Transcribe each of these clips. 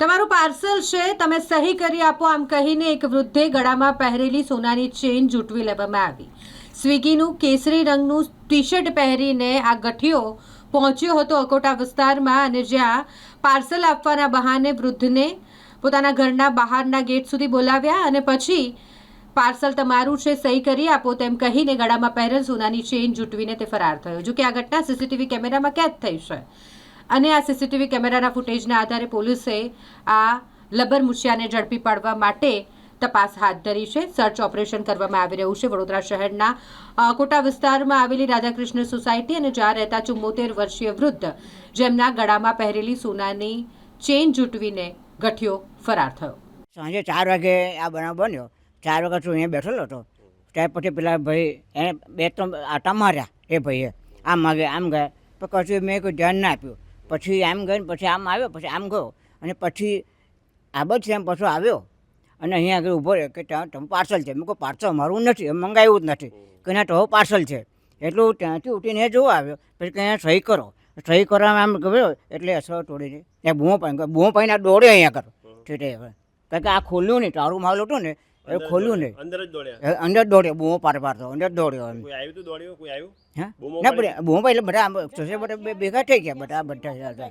તમારું પાર્સલ છે, તમે સહી કરી આપો, આમ કહીને એક વૃદ્ધે ગળામાં પહેરેલી સોનાની ચેન જૂટવી લેવામાં આવી. સ્વિગીનું કેસરી રંગનું ટી શર્ટ પહેરીને આ ગઠિયો પહોંચ્યો હતો અકોટા વિસ્તારમાં અને જ્યાં પાર્સલ આપવાના બહાને વૃદ્ધને પોતાના ઘરના બહારના ગેટ સુધી બોલાવ્યા અને પછી પાર્સલ તમારું છે, સહી કરી આપો તેમ કહીને ગળામાં પહેરેલ સોનાની ચેઇન જૂટવીને તે ફરાર થયો. જો કે આ ઘટના સીસીટીવી કેમેરામાં કેદ થઈ છે. અને આ સીસીટીવી કેમેરાના ફૂટેજના આધારે પોલીસે આ લબર મુછિયાને ઝડપી પાડવા માટે તપાસ હાથ ધરી છે. સર્ચ ઓપરેશન કરવામાં આવી રહ્યું છે વડોદરા શહેરના કોટા વિસ્તારમાં આવેલી રાધાકૃષ્ણ સોસાયટી અને જ્યાં રહેતા ચુમ્મોતેર વર્ષીય વૃદ્ધ, જેમના ગળામાં પહેરેલી સોનાની ચેન જૂટવીને ગઠિયો ફરાર થયો. સાંજે ચાર વાગે આ બનાવ બન્યો. ચાર વાગે તું અહીંયા બેઠેલો હતો. ત્યાર પછી પેલા ભાઈ એને બે ત્રણ આટા માર્યા એ ભાઈએ. આમ માગે આમ ગયા. પણ કશું મેં કોઈ ધ્યાન ના આપ્યું. પછી આમ ગયો ને પછી આમ આવ્યો પછી આમ ગયો. અને પછી આબજ છે એમ પાછો આવ્યો. અને અહીંયા આગળ ઊભો રહ્યો કે ત્યાં તમે પાર્સલ છે. મેં કહું પાર્સલ મારું નથી એમ મંગાવ્યું જ નથી. કે ના તો પાર્સલ છે. એટલું ત્યાંથી ઉઠીને એ જોવા આવ્યો. પછી કે અહીંયા સહી કરો. સહી કરવામાં આમ ગયો એટલે અસર તોડીને ત્યાં બૂમો પાડી બૂમો પાડીને દોડ્યો અહીંયા કરો ઠીક કારણ કે આ ખોલ્યું નહીં તારું માલ હતું ને એ ખોલ્યું નહીં. અંદર જ દોડ્યા. અંદર દોડ્યો બૂમો પાર પાડતો. અંદર દોડ્યો એમ. કોઈ આવ્યું તો દોડ્યો? કોઈ આવ્યું? હા? બૂમો ના પડે બૂમો એટલે બધા સોસે બધા બે- ભેગા થઈ ગયા બધા બધા હતા.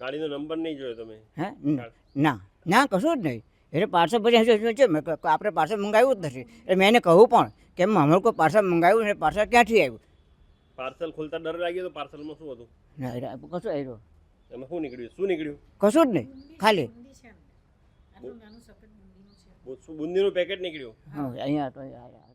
ગાડીનો નંબર નહીં જોયો તમે? હે? ના ના. કશું જ નહીં. એટલે પાર્સલ પછી છે? મેં આપણે પાર્સલ મંગાવ્યું જ નથી. એટલે મેં એને કહું પણ કે હમણાં કોઈ પાર્સલ મંગાવ્યું ને પાર્સલ ક્યાંથી આવ્યું? પાર્સલ ખોલતા ડર લાગ્યો તો પાર્સલમાં શું હતું? ના કશું આવ્યું. એમાં શું નીકળ્યું? શું નીકળ્યું? કશું જ નહીં. ખાલી. બુંદીનું પેકેટ નીકળ્યું હા અહીંયા તો અહીંયા- અહીંયા.